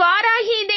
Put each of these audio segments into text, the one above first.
இவ்வாறாகி இதை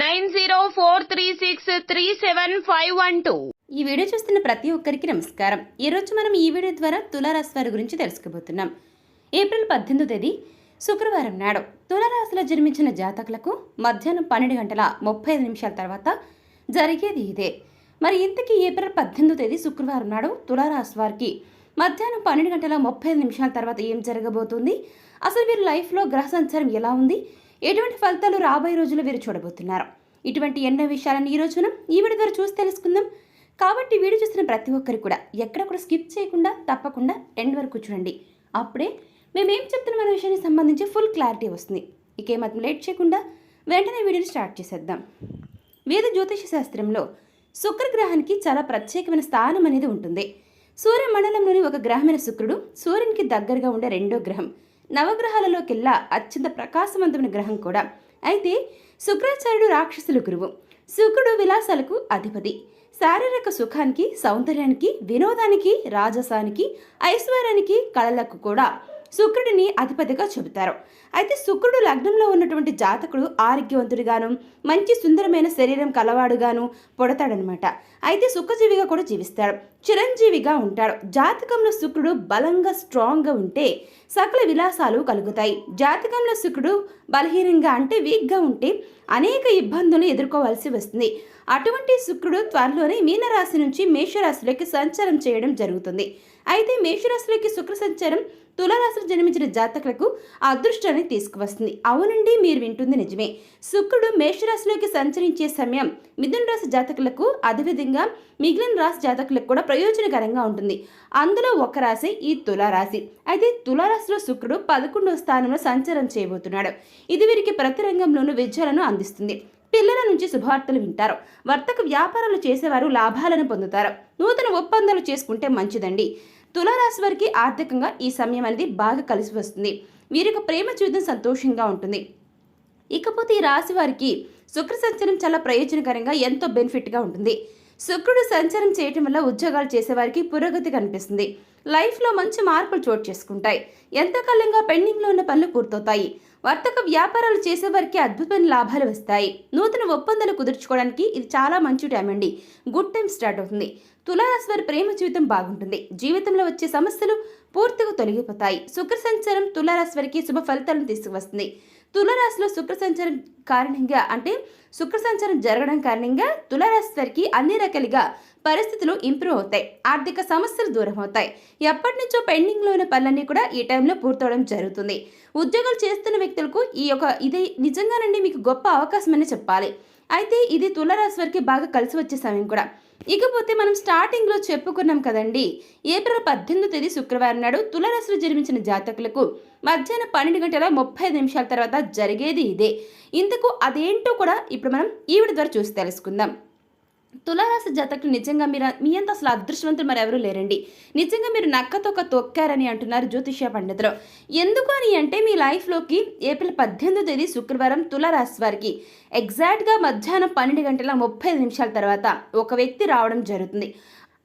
nine zero four three six three seven five one two. ఈ video చూస్తున్న ప్రతి ఒక్కరికి నమస్కారం. ఈరోజు మనం ఈ వీడియో ద్వారా తులారాశి వారి గురించి తెలుసుకోబోతున్నాం. ఏప్రిల్ పద్దెనిమిదో తేదీ శుక్రవారం నాడు తులారాశిలో జన్మించిన జాతకులకు మధ్యాహ్నం పన్నెండు గంటల ముప్పై ఐదు నిమిషాల తర్వాత జరిగేది ఇదే. మరి ఇంతకీ ఏప్రిల్ పద్దెనిమిదో తేదీ శుక్రవారం నాడు తులారాశి వారికి మధ్యాహ్నం పన్నెండు గంటల ముప్పై ఐదు నిమిషాల తర్వాత ఏం జరగబోతుంది? అసలు వీరి లైఫ్లో గ్రహ సంచారం ఎలా ఉంది? ఎటువంటి ఫలితాలు రాబోయే రోజుల్లో వీరు చూడబోతున్నారు? ఇటువంటి ఎన్నో విషయాలను ఈ రోజున ఈ వీడియో ద్వారా చూసి తెలుసుకుందాం. కాబట్టి వీడియో చూస్తున్న ప్రతి ఒక్కరు కూడా ఎక్కడ కూడా స్కిప్ చేయకుండా తప్పకుండా ఎండ్ వరకు చూడండి. అప్పుడే మేము ఏం చెప్తున్న మన విషయానికి సంబంధించి ఫుల్ క్లారిటీ వస్తుంది. ఇక ఏమాత్రం లేట్ చేయకుండా వెంటనే వీడియోని స్టార్ట్ చేసేద్దాం. వేద జ్యోతిష శాస్త్రంలో శుక్రగ్రహానికి చాలా ప్రత్యేకమైన స్థానం అనేది ఉంటుంది. సూర్యమండలంలోని ఒక గ్రహమైన శుక్రుడు సూర్యునికి దగ్గరగా ఉండే రెండో గ్రహం. నవగ్రహాలలోకెల్లా అత్యంత ప్రకాశవంతమైన గ్రహం కూడా. అయితే శుక్రాచార్యుడు రాక్షసుల గురువు. శుక్రుడు విలాసాలకు అధిపతి. శారీరక సుఖానికి సౌందర్యానికి వినోదానికి రాజసానికి ఐశ్వర్యానికి కళలకు కూడా శుక్రుడిని అధిపతిగా చెబుతారు. అయితే శుక్రుడు లగ్నంలో ఉన్నటువంటి జాతకుడు ఆరోగ్యవంతుడిగాను మంచి సుందరమైన శరీరం కలవాడుగాను పుడతాడనమాట. అయితే సుఖజీవిగా కూడా జీవిస్తాడు. చిరంజీవిగా ఉంటాడు. జాతకంలో శుక్రుడు బలంగా స్ట్రాంగ్గా ఉంటే సకల విలాసాలు కలుగుతాయి. జాతకంలో శుక్రుడు బలహీనంగా అంటే వీక్గా ఉంటే అనేక ఇబ్బందులు ఎదుర్కోవాల్సి వస్తుంది. అటువంటి శుక్రుడు త్వరలోనే మీనరాశి నుంచి మేషరాశిలోకి సంచారం చేయడం జరుగుతుంది. అయితే మేషరాశిలోకి శుక్ర సంచారం తులారాశిలో జన్మించిన జాతకులకు అదృష్టాన్ని తీసుకువస్తుంది. అవునండి మీరు వింటుంది నిజమే. శుక్రుడు మేషరాశిలోకి సంచరించే సమయం మిథున రాశి జాతకులకు అదేవిధంగా మిగిలిన రాశి జాతకులకు కూడా ప్రయోజనకరంగా ఉంటుంది. అందులో ఒక రాశి ఈ తులారాశి. అయితే తులారాశిలో శుక్రుడు పదకొండవ స్థానంలో సంచారం చేయబోతున్నాడు. ఇది వీరికి ప్రతి రంగంలోనూ విజయాలను అందిస్తుంది. పిల్లల నుంచి శుభవార్తలు వింటారు. వర్తక వ్యాపారాలు చేసేవారు లాభాలను పొందుతారు. నూతన ఒప్పందాలు చేసుకుంటే మంచిదండి. తులారాశి వారికి ఆర్థికంగా ఈ సమయం అనేది బాగా కలిసి వస్తుంది. వీరి యొక్క ప్రేమ జీవితం సంతోషంగా ఉంటుంది. ఇకపోతే ఈ రాశి వారికి శుక్ర సంచారం చాలా ప్రయోజనకరంగా ఎంతో బెనిఫిట్గా ఉంటుంది. శుక్రుడు సంచారం చేయటం వల్ల ఉద్యోగాలు చేసేవారికి పురోగతి కనిపిస్తుంది. లైఫ్లో మంచి మార్పులు చోటు చేసుకుంటాయి. ఎంతకాలంగా పెండింగ్లో ఉన్న పనులు పూర్తవుతాయి. వర్తక వ్యాపారాలు చేసేవారికి అద్భుతమైన లాభాలు వస్తాయి. నూతన ఒప్పందాలు కుదుర్చుకోవడానికి ఇది చాలా మంచి టైం అండి. గుడ్ టైం స్టార్ట్ అవుతుంది. తులారాశి వారి ప్రేమ జీవితం బాగుంటుంది. జీవితంలో వచ్చే సమస్యలు పూర్తిగా తొలగిపోతాయి. శుక్ర సంచారం తులారాశి వారికి శుభ ఫలితాలను తీసుకువస్తుంది. తులరాశిలో శుక్ర సంచారం కారణంగా అంటే శుక్ర సంచారం జరగడం కారణంగా తులరాశి వారికి అన్ని రకాలుగా పరిస్థితులు ఇంప్రూవ్ అవుతాయి. ఆర్థిక సమస్యలు దూరం అవుతాయి. ఎప్పటి నుంచో పెండింగ్లో ఉన్న పనులన్నీ కూడా ఈ టైంలో పూర్తవడం జరుగుతుంది. ఉద్యోగాలు చేస్తున్న వ్యక్తులకు ఈ యొక్క ఇది నిజంగానండి మీకు గొప్ప అవకాశమని చెప్పాలి. అయితే ఇది తులరాశి వారికి బాగా కలిసి వచ్చే సమయం కూడా. ఇకపోతే మనం స్టార్టింగ్లో చెప్పుకున్నాం కదండి. ఏప్రిల్ పద్దెనిమిదో తేదీ శుక్రవారం నాడు తులారాశిలో జన్మించిన జాతకులకు మధ్యాహ్నం పన్నెండు గంటల ముప్పై నిమిషాల తర్వాత జరిగేది ఇదే. ఇంతకు అదేంటో కూడా ఇప్పుడు మనం ఈవిడ ద్వారా చూసి తెలుసుకుందాం. తులారాశి జాతకులు నిజంగా మీరు మీ అంత అసలు అదృష్టవంతులు మరి ఎవరు లేరండి. నిజంగా మీరు నక్కతొక్క తొక్కారని అంటున్నారు జ్యోతిష్య పండితులు. ఎందుకు అని అంటే మీ లైఫ్లోకి ఏప్రిల్ పద్దెనిమిదో తేదీ శుక్రవారం తులారాశి వారికి. ఎగ్జాక్ట్గా మధ్యాహ్నం పన్నెండు గంటల ముప్పై ఐదు నిమిషాల తర్వాత ఒక వ్యక్తి రావడం జరుగుతుంది.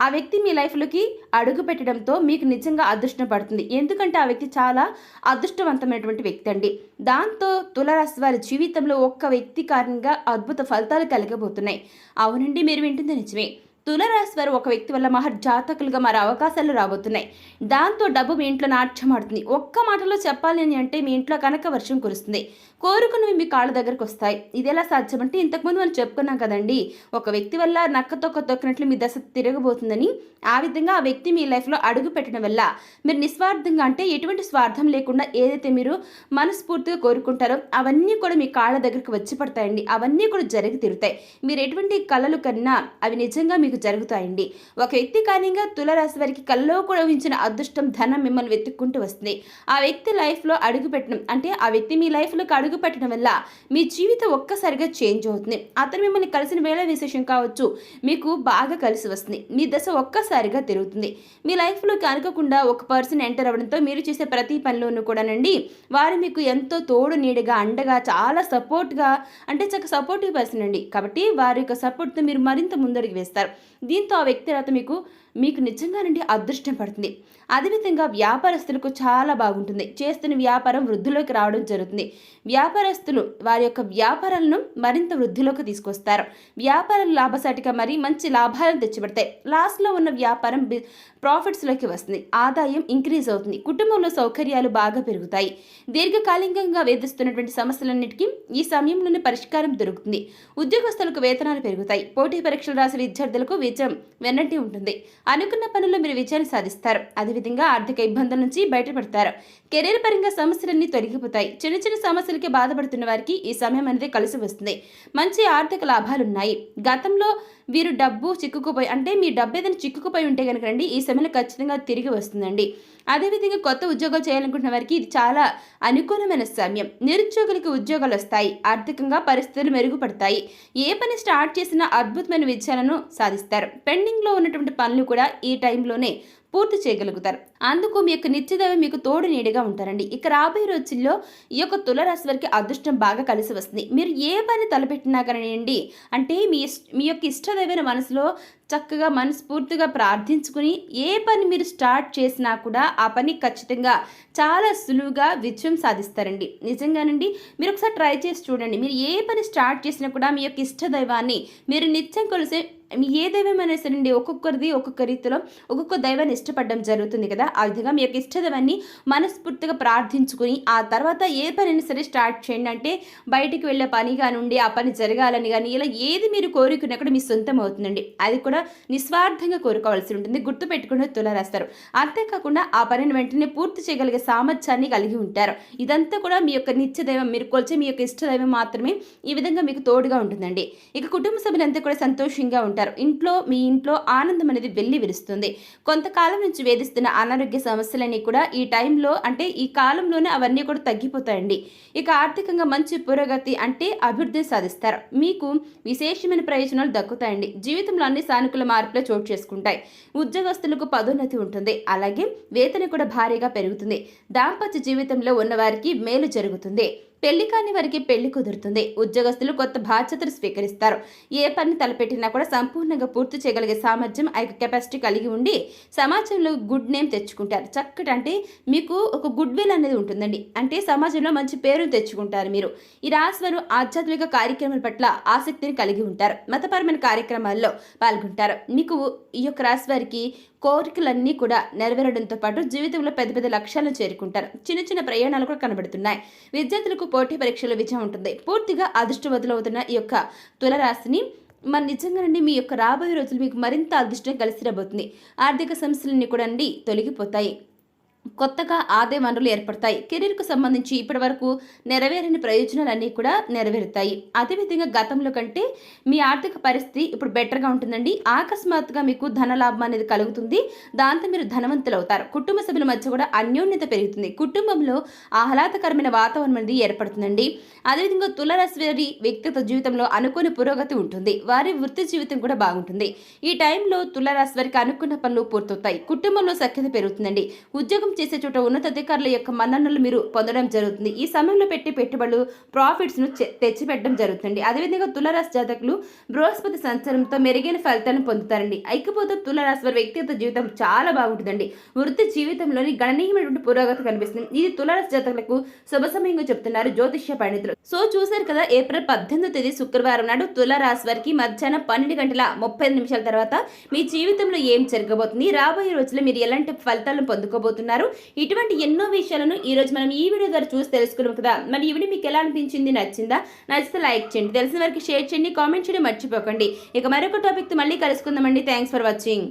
ఆ వ్యక్తి మీ లైఫ్లోకి అడుగు పెట్టడంతో మీకు నిజంగా అదృష్టం పడుతుంది. ఎందుకంటే ఆ వ్యక్తి చాలా అదృష్టవంతమైనటువంటి వ్యక్తి అండి. దాంతో తులరాశి వారి జీవితంలో ఒక్క వ్యక్తి కారణంగా అద్భుత ఫలితాలు కలగబోతున్నాయి. అవునండి మీరు వింటుంది నిజమే. తులరాశి వారు ఒక వ్యక్తి వల్ల మహర్ జాతకులుగా మారే అవకాశాలు రాబోతున్నాయి. దాంతో డబ్బు మీ ఇంట్లో నాట్యమాడుతుంది ఒక్క మాటలో చెప్పాలి అని అంటే మీ ఇంట్లో కనుక వర్షం కురుస్తుంది. కోరుకున్నవి మీ కాళ్ళ దగ్గరకు వస్తాయి. ఇది ఎలా సాధ్యమంటే ఇంతకుముందు మనం చెప్పుకున్నాం కదండి. ఒక వ్యక్తి వల్ల నక్క తొక్క తొక్కినట్లు మీ దశ తిరగబోతుందని ఆ విధంగా ఆ వ్యక్తి మీ లైఫ్లో అడుగు పెట్టడం వల్ల మీరు నిస్వార్థంగా అంటే ఎటువంటి స్వార్థం లేకుండా ఏదైతే మీరు మనస్ఫూర్తిగా కోరుకుంటారో అవన్నీ కూడా మీ కాళ్ళ దగ్గరకు వచ్చి పడతాయండి. అవన్నీ కూడా జరిగి తిరుగుతాయి మీరు ఎటువంటి కళలు కన్నా అవి నిజంగా మీకు జరుగుతాయండి. ఒక వ్యక్తి కారణంగా తులరాశి వారికి కల్లో కూడా ఊహించిన అదృష్టం ధనం మిమ్మల్ని వెతుక్కుంటూ వస్తుంది. ఆ వ్యక్తి లైఫ్లో అడుగు పెట్టడం అంటే ఆ వ్యక్తి మీ లైఫ్లోకి అడుగు పెట్టడం వల్ల మీ జీవితం ఒక్కసారిగా చేంజ్ అవుతుంది. అతను మిమ్మల్ని కలిసిన వేళ విశేషం కావచ్చు. మీకు బాగా కలిసి వస్తుంది. మీ దశ ఒక్కసారిగా తిరుగుతుంది. మీ లైఫ్లోకి అనుకోకుండా ఒక పర్సన్ ఎంటర్ అవ్వడంతో మీరు చేసే ప్రతి పనిలోనూ కూడానండి వారు మీకు ఎంతో తోడు నీడగా అండగా చాలా సపోర్ట్గా అంటే చక్క సపోర్టివ్ పర్సన్ అండి. కాబట్టి వారి యొక్క సపోర్ట్తో మీరు మరింత ముందడుగు వేస్తారు. దీంతో ఆ వ్యక్తి రాత మీకు మీకు నిజంగానండి అదృష్టం పడుతుంది. అదేవిధంగా వ్యాపారస్తులకు చాలా బాగుంటుంది. చేస్తున్న వ్యాపారం వృద్ధిలోకి రావడం జరుగుతుంది. వ్యాపారస్తులు వారి యొక్క వ్యాపారాలను మరింత వృద్ధిలోకి తీసుకొస్తారు. వ్యాపారాలు లాభసాటిగా మరి మంచి లాభాలను తెచ్చిపెడతాయి. లాస్ట్లో ఉన్న వ్యాపారం ప్రాఫిట్స్లోకి వస్తుంది. ఆదాయం ఇంక్రీజ్ అవుతుంది. కుటుంబంలో సౌకర్యాలు బాగా పెరుగుతాయి. దీర్ఘకాలికంగా వేధిస్తున్నటువంటి సమస్యలన్నిటికీ ఈ సమయంలోనే పరిష్కారం దొరుకుతుంది. ఉద్యోగస్తులకు వేతనాలు పెరుగుతాయి. పోటీ పరీక్షలు రాసే విద్యార్థులకు విజయం వెన్నట్టి ఉంటుంది. అనుకున్న పనుల్లో మీరు విజయాన్ని సాధిస్తారు. అదేవిధంగా ఆర్థిక ఇబ్బందుల నుంచి బయటపడతారు. కెరీర్ పరంగా సమస్యలన్నీ తొలగిపోతాయి. చిన్న చిన్న సమస్యలకి బాధపడుతున్న వారికి ఈ సమయం అనేది కలిసి వస్తుంది. మంచి ఆర్థిక లాభాలున్నాయి. గతంలో వీరు డబ్బు చిక్కుకుపోయి అంటే మీ డబ్బు ఏదైనా చిక్కుకుపోయి ఉంటే కనుక రండి ఈ సమయంలో ఖచ్చితంగా తిరిగి వస్తుందండి. అదేవిధంగా కొత్త ఉద్యోగాలు చేయాలనుకుంటున్న వారికి ఇది చాలా అనుకూలమైన సమయం. నిరుద్యోగులకు ఉద్యోగాలు వస్తాయి ఆర్థికంగా పరిస్థితులు మెరుగుపడతాయి. ఏ పని స్టార్ట్ చేసినా అద్భుతమైన విజయాలను సాధిస్తారు. పెండింగ్లో ఉన్నటువంటి పనులు కూడా ఈ టైంలోనే పూర్తి చేయగలుగుతారు. అందుకు మీ యొక్క నిత్యదేవి మీకు తోడు నీడగా ఉంటారండి. ఇక రాబోయే రోజుల్లో ఈ యొక్క తులరాశి వారికి అదృష్టం బాగా కలిసి వస్తుంది. మీరు ఏ పని తలపెట్టినా కానివ్వండి అంటే మీ మీ యొక్క ఇష్టదైవైన మనసులో చక్కగా మనస్ఫూర్తిగా ప్రార్థించుకుని ఏ పని మీరు స్టార్ట్ చేసినా కూడా ఆ పని ఖచ్చితంగా చాలా సులువుగా విజయం సాధిస్తారండి. నిజంగానండి మీరు ఒకసారి ట్రై చేసి చూడండి. మీరు ఏ పని స్టార్ట్ చేసినా కూడా మీ యొక్క ఇష్టదైవాన్ని మీరు నిత్యం కొలిసే ఏ దైవం అయినా సరేండి ఒక్కొక్కరిది ఒక్కొక్క రీతిలో ఒక్కొక్క దైవాన్ని ఇష్టపడడం జరుగుతుంది కదా. ఆ విధంగా మీ యొక్క ఇష్టదైవాన్ని మనస్ఫూర్తిగా ప్రార్థించుకుని ఆ తర్వాత ఏ పనిని సరే స్టార్ట్ చేయండి. అంటే బయటికి వెళ్ళే పని కానివ్వండి ఆ పని జరగాలని కానీ ఇలా ఏది మీరు కోరుకున్నా కూడా మీ సొంతం అవుతుందండి. అది కూడా నిస్వార్థంగా కోరుకోవాల్సి ఉంటుంది. గుర్తు పెట్టుకుని తులరాస్తారు అంతేకాకుండా ఆ పనిని వెంటనే పూర్తి చేయగలిగే సామర్థ్యాన్ని కలిగి ఉంటారు. ఇదంతా కూడా మీ యొక్క నిత్యదైవం మీరు కొలిచే మీ యొక్క ఇష్టదైవం మాత్రమే ఈ విధంగా మీకు తోడుగా ఉంటుందండి. ఇక కుటుంబ సభ్యులంతా కూడా సంతోషంగా ఉంటారు. ఇంట్లో మీ ఇంట్లో ఆనందం అనేది వెళ్ళి విరుస్తుంది. కొంతకాలం నుంచి వేధిస్తున్న అనారోగ్య సమస్యలన్నీ కూడా ఈ టైంలో అంటే ఈ కాలంలోనే అవన్నీ కూడా తగ్గిపోతాయండి. ఇక ఆర్థికంగా మంచి పురోగతి అంటే అభివృద్ధి సాధిస్తారు. మీకు విశేషమైన ప్రయోజనాలు దక్కుతాయండి. జీవితంలో అన్ని సానుకూల మార్పులు చోటు చేసుకుంటాయి. ఉద్యోగస్తులకు పదోన్నతి ఉంటుంది. అలాగే వేతన కూడా భారీగా పెరుగుతుంది. దాంపత్య జీవితంలో ఉన్నవారికి మేలు జరుగుతుంది. పెళ్ళి కాని వారికి పెళ్ళి కుదురుతుంది. ఉద్యోగస్తులు కొత్త బాధ్యతలు స్వీకరిస్తారు. ఏ పని తలపెట్టినా కూడా సంపూర్ణంగా పూర్తి చేయగలిగే సామర్థ్యం ఆ యొక్క కెపాసిటీ కలిగి ఉండి సమాజంలో గుడ్ నేమ్ తెచ్చుకుంటారు. చక్కటి అంటే మీకు ఒక గుడ్ విల్ అనేది ఉంటుందండి. అంటే సమాజంలో మంచి పేరు తెచ్చుకుంటారు మీరు. ఈ రాశివారు ఆధ్యాత్మిక కార్యక్రమాల పట్ల ఆసక్తిని కలిగి ఉంటారు. మతపరమైన కార్యక్రమాల్లో పాల్గొంటారు. మీకు ఈ యొక్క రాశి వారికి కోరికలన్నీ కూడా నెరవేరడంతో పాటు జీవితంలో పెద్ద పెద్ద లక్ష్యాలను చేరుకుంటారు. చిన్న చిన్న ప్రయాణాలు కూడా కనబడుతున్నాయి. విద్యార్థులకు పోటీ పరీక్షల విజయం ఉంటుంది. పూర్తిగా అదృష్టవదులవుతున్న ఈ యొక్క తులరాశిని మరి నిజంగానండి మీ యొక్క రాబోయే రోజులు మీకు మరింత అదృష్టం కలిసి రాబోతుంది ఆర్థిక సమస్యలన్నీ కూడా అండి తొలగిపోతాయి. కొత్తగా ఆదాయ వనరులు ఏర్పడతాయి. కెరీర్కు సంబంధించి ఇప్పటి వరకు నెరవేరని ప్రయోజనాలన్నీ కూడా నెరవేరుతాయి. అదేవిధంగా గతంలో కంటే మీ ఆర్థిక పరిస్థితి ఇప్పుడు బెటర్గా ఉంటుందండి. అకస్మాత్తుగా మీకు ధన లాభం అనేది కలుగుతుంది. దాంతో మీరు ధనవంతులు అవుతారు కుటుంబ సభ్యుల మధ్య కూడా అన్యోన్యత పెరుగుతుంది. కుటుంబంలో ఆహ్లాదకరమైన వాతావరణం అనేది ఏర్పడుతుందండి. అదేవిధంగా తులరాశి వారి వ్యక్తిగత జీవితంలో అనుకోని పురోగతి ఉంటుంది. వారి వృత్తి జీవితం కూడా బాగుంటుంది. ఈ టైంలో తులరాశి వారికి అనుకున్న పనులు పూర్తవుతాయి. కుటుంబంలో సఖ్యత పెరుగుతుందండి. ఉద్యోగం చేసే చోట ఉన్నతాధికారుల యొక్క మన్ననలు మీరు పొందడం జరుగుతుంది. ఈ సమయంలో పెట్టే పెట్టుబడులు ప్రాఫిట్స్ను తెచ్చిపెట్టడం జరుగుతుంది. అదేవిధంగా తులరాశి జాతకులు బృహస్పతి సంచారంతో మెరుగైన ఫలితాలను పొందుతారండి. ఐక్యపోతే తులరాశి వారి వ్యక్తిగత జీవితం చాలా బాగుంటుందండి. వృత్తి జీవితంలోని గణనీయమైనటువంటి పురోగతి కనిపిస్తుంది. ఇది తులరాశి జాతకులకు శుభ సమయంగా చెప్తున్నారు జ్యోతిష్య పండితులు. సో చూశారు కదా ఏప్రిల్ పద్దెనిమిదో తేదీ శుక్రవారం నాడు తులరాశి వారికి మధ్యాహ్నం పన్నెండు గంటల ముప్పై నిమిషాల తర్వాత మీ జీవితంలో ఏం జరగబోతుంది? రాబోయే రోజుల్లో మీరు ఎలాంటి ఫలితాలను పొందుకోబోతున్నారు? ఇటువంటి ఎన్నో విషయాలను ఈ రోజు మనం ఈ వీడియో ద్వారా చూసి తెలుసుకున్నాం కదా. మరి ఈ వీడియో మీకు ఎలా అనిపించింది నచ్చిందా? నచ్చితే లైక్ చేయండి. తెలిసిన వారికి షేర్ చేయండి కామెంట్ చేయడం మర్చిపోకండి. ఇక మరొక టాపిక్ మళ్ళీ కలుసుకుందామండి. Thanks for watching.